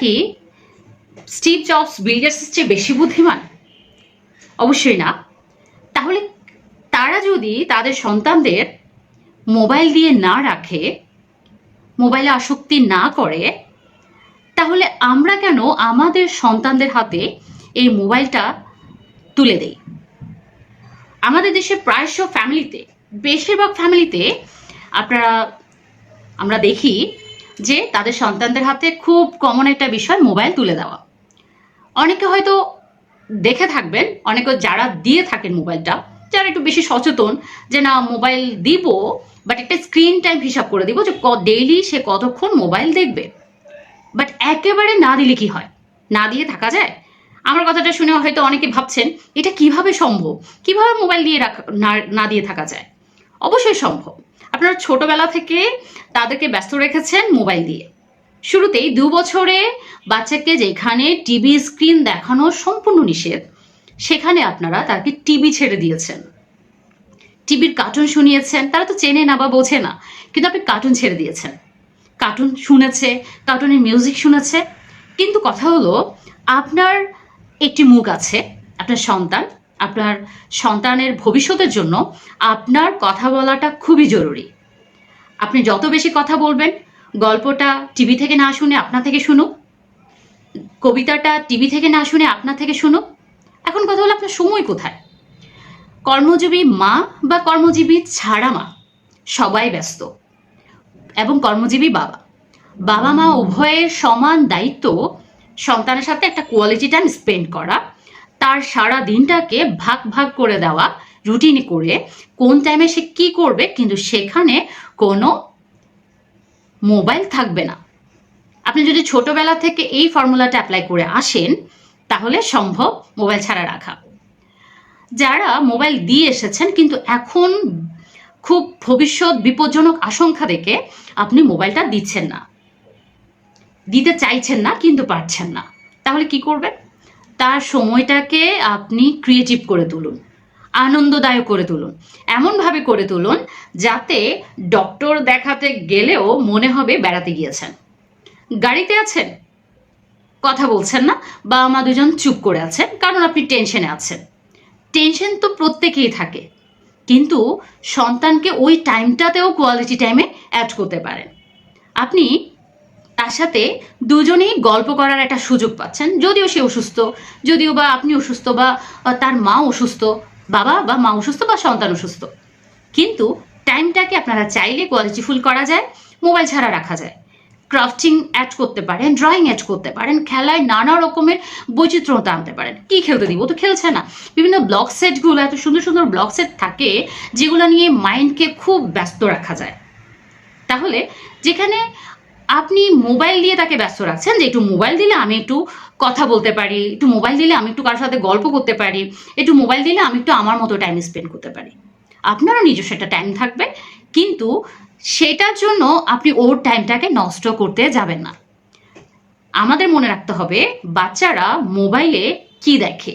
কি? Steve jobs বিল চেয়ে বেশি বুদ্ধিমান? অবশ্যই না। তাহলে তারা যদি তাদের সন্তানদের মোবাইল দিয়ে না রাখে, মোবাইলে আসক্তি না করে, তাহলে আমরা কেন আমাদের সন্তানদের হাতে এই মোবাইলটা তুলে দেই? আমাদের দেশে প্রায়শ ফ্যামিলিতে বেশিরভাগ ফ্যামিলিতে আপনারা, আমরা দেখি যে তাদের সন্তানদের হাতে খুব কমন একটা বিষয় মোবাইল তুলে দেওয়া। অনেকে হয়তো দেখে থাকবেন, অনেকে যারা দিয়ে থাকেন মোবাইলটা যারা একটু বেশি সচেতন যে না মোবাইল দিব বাট একটা স্ক্রিন টাইম হিসাব করে দিব যে ডেইলি সে কতক্ষণ মোবাইল দেখবে। বাট একেবারে না দিলে কি হয়? না দিয়ে থাকা যায়? আমার কথাটা শুনে হয়তো অনেকে ভাবছেন, এটা কীভাবে সম্ভব? কীভাবে মোবাইল দিয়ে রাখা না- দিয়ে থাকা যায়? অবশ্যই সম্ভব। আপনারা ছোটবেলা থেকে তাদেরকে ব্যস্ত রেখেছেন মোবাইল দিয়ে। শুরুতেই দু বছরে বাচ্চাকে যেখানে টিভি স্ক্রিন দেখানো সম্পূর্ণ নিষেধ, সেখানে আপনারা তাকে টিভি ছেড়ে দিয়েছেন। টিভির কার্টুন শুনিয়েছেন, তারা তো চেনে না বা বোঝে না, কিন্তু আপনি কার্টুন ছেড়ে দিয়েছেন। কার্টুন শুনেছে, কার্টুনের মিউজিক শুনেছে, কিন্তু কথা হলো, আপনার একটি মুখ আছে, আপনার সন্তান, আপনার সন্তানের ভবিষ্যতের জন্য আপনার কথা বলাটা খুবই জরুরি। আপনি যত বেশি কথা বলবেন, গল্পটা টিভি থেকে না শুনে আপনার থেকে শুনুক, কবিতাটা টিভি থেকে না শুনে আপনার থেকে শুনুক, এখন কথা হলো আপনার সময় কোথায়? কর্মজীবী মা বা কর্মজীবী ছাড়া মা, সবাই ব্যস্ত, এবং কর্মজীবী বাবা। বাবা মা উভয়ের সমান দায়িত্ব, সন্তানের সাথে একটা কোয়ালিটি টাইম স্পেন্ড করা, তার সারা দিনটাকে ভাগ ভাগ করে দেওয়া রুটিন করে কোন টাইমে সে কি করবে, কিন্তু সেখানে কোনো মোবাইল থাকবে না। আপনি যদি ছোটবেলা থেকে এই ফর্মুলাটা অ্যাপ্লাই করে আসেন, তাহলে সম্ভব মোবাইল ছাড়া রাখা। যারা মোবাইল দিয়ে এসেছেন, কিন্তু এখন খুব ভবিষ্যৎ বিপজ্জনক আশঙ্কা দেখে আপনি মোবাইলটা দিচ্ছেন না। দিতে চাইছেন না, কিন্তু পারছেন না। তাহলে কি করবেন? তার সময়টাকে আপনি ক্রিয়েটিভ করে তুলুন। আনন্দদায়ক করে তুলুন। এমনভাবে করে তুলুন যাতে ডক্টর দেখাতে গেলেও মনে হবে বেড়াতে গিয়েছেন। গাড়িতে আছেন? কথা বলছেন না? বাবা মা দুজন চুপ করে আছেন, কারণ আপনি টেনশনে আছেন। টেনশন তো প্রত্যেকেই থাকে, কিন্তু সন্তানকে ওই টাইমটাতেও কোয়ালিটি টাইমে অ্যাড করতে পারেন। আপনি তার সাথে দুজনেই গল্প করার একটা সুযোগ পাচ্ছেন, যদিও সে অসুস্থ, যদিও বা আপনি অসুস্থ বা তার মা অসুস্থ বাবা বা মা অসুস্থ বা সন্তান অসুস্থ। কিন্তু টাইমটাকে আপনারা চাইলে কোয়ালিটিফুল করা যায় মোবাইল ছাড়া রাখা যায়। ক্রাফটিং অ্যাড করতে পারেন ড্রয়িং অ্যাড করতে পারেন, খেলায় নানা রকমের বৈচিত্র্যতা আনতে পারেন। কি খেলতে দিব? তো খেলছে না। বিভিন্ন ব্লগ সেটগুলো এত সুন্দর সুন্দর ব্লগ সেট থাকে, যেগুলো নিয়ে মাইন্ডকে খুব ব্যস্ত রাখা যায়। তাহলে যেখানে আপনি মোবাইল দিয়ে তাকে ব্যস্ত রাখছেন, যে একটু মোবাইল দিলে আমি একটু কথা বলতে পারি, একটু মোবাইল দিলে আমি একটু কারোর সাথে গল্প করতে পারি, একটু মোবাইল দিলে আমি একটু আমার মতো টাইম স্পেন্ড করতে পারি। আপনারও নিজস্ব একটা টাইম থাকবে, কিন্তু সেটার জন্য আপনি ওর টাইমটাকে নষ্ট করতে যাবেন না। আমাদের মনে রাখতে হবে, বাচ্চারা মোবাইলে কি দেখে?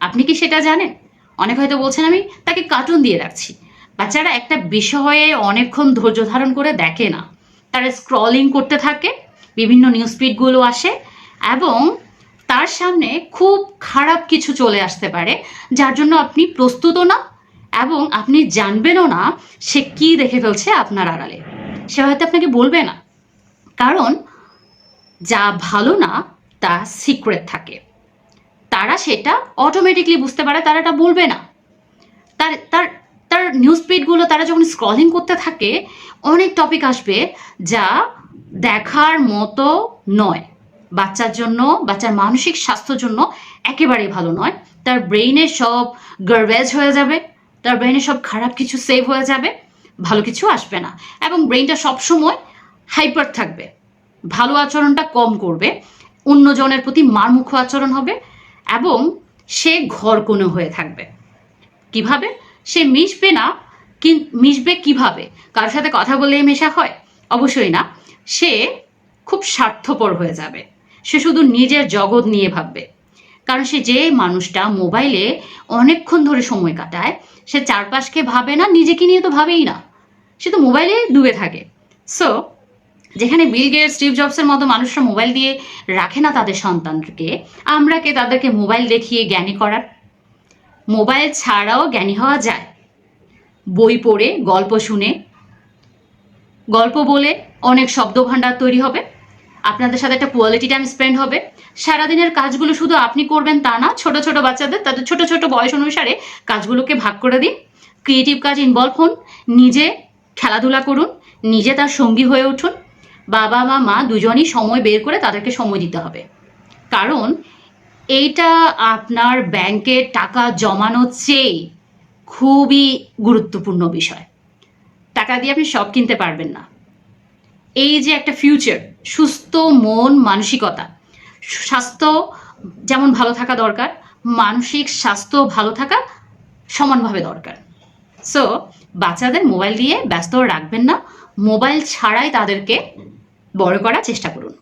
আপনি কি সেটা জানেন? অনেক হয়তো বলছেন, আমি তাকে কার্টুন দিয়ে রাখছি। বাচ্চারা একটা বিষয়ে অনেকক্ষণ ধৈর্য ধারণ করে দেখে না। তারা স্ক্রলিং করতে থাকে, বিভিন্ন নিউজ ফিডগুলো আসে এবং তার সামনে খুব খারাপ কিছু চলে আসতে পারে, যার জন্য আপনি প্রস্তুতও না এবং আপনি জানবেনও না সে কি দেখে ফেলছে আপনার আড়ালে। সে হয়তো আপনাকে বলবে না, কারণ যা ভালো না, তা সিক্রেট থাকে। তারা সেটা অটোমেটিকলি বুঝতে পারে, তারা এটা বলবে না। তার তার তার নিউজ ফিডগুলো তারা যখন স্ক্রলিং করতে থাকে, অনেক টপিক আসবে যা দেখার মতো নয়। বাচ্চার জন্য, বাচ্চার মানসিক স্বাস্থ্যের জন্য একেবারেই ভালো নয়। তার ব্রেইনে সব গার্বেজ হয়ে যাবে, তার ব্রেইনে সব খারাপ কিছু সেভ হয়ে যাবে, ভালো কিছু আসবে না। এবং ব্রেইনটা সবসময় হাইপার থাকবে। ভালো আচরণটা কম করবে, অন্যজনের প্রতি মারমুখ আচরণ হবে, এবং সে ঘর কোনো হয়ে থাকবে। কীভাবে? সে মিশবে না মিশবে কীভাবে? কারোর সাথে কথা বলে মেশা হয়? অবশ্যই না। সে খুব স্বার্থপর হয়ে যাবে। সে শুধু নিজের জগৎ নিয়ে ভাববে। কারণ সে যে মানুষটা মোবাইলে অনেকক্ষণ ধরে সময় কাটায়, সে চারপাশকে ভাবে না, নিজেকে নিয়ে তো ভাবেই না। সে তো মোবাইলে ডুবে থাকে। সো যেখানে বিল গেট স্টিভ জবসের মতো মানুষরা মোবাইল দিয়ে রাখে না তাদের সন্তানকে, আমরা কে তাদেরকে মোবাইল দেখিয়ে জ্ঞানী করার? মোবাইল ছাড়াও জ্ঞানী হওয়া যায়। বই পড়ে, গল্প শুনে। গল্প বলে অনেক শব্দ ভাণ্ডার তৈরি হবে। আপনাদের সাথে একটা কোয়ালিটি টাইম স্পেন্ড হবে। সারাদিনের কাজগুলো শুধু আপনি করবেন তা না, ছোট ছোট বাচ্চাদের, তাদের ছোট ছোট বয়স অনুসারে কাজগুলোকে ভাগ করে দিন। ক্রিয়েটিভ কাজ ইনভলভ হন, নিজে খেলাধুলা করুন, নিজে তার সঙ্গী হয়ে উঠুন। বাবা মা মা দুজনই সময় বের করে তাদেরকে সময় দিতে হবে। কারণ এইটা আপনার ব্যাংকে টাকা জমানোর চেয়ে খুবই গুরুত্বপূর্ণ বিষয়। টাকা দিয়ে আপনি সব কিনতে পারবেন না। এই যে একটা ফিউচার সুস্থ মন, মানসিকতা, স্বাস্থ্য যেমন ভালো থাকা দরকার, মানসিক স্বাস্থ্য ভালো থাকা সমানভাবে দরকার। সো বাচ্চাদের মোবাইল দিয়ে ব্যস্ত রাখবেন না। মোবাইল ছাড়াই তাদেরকে বড় করার চেষ্টা করুন।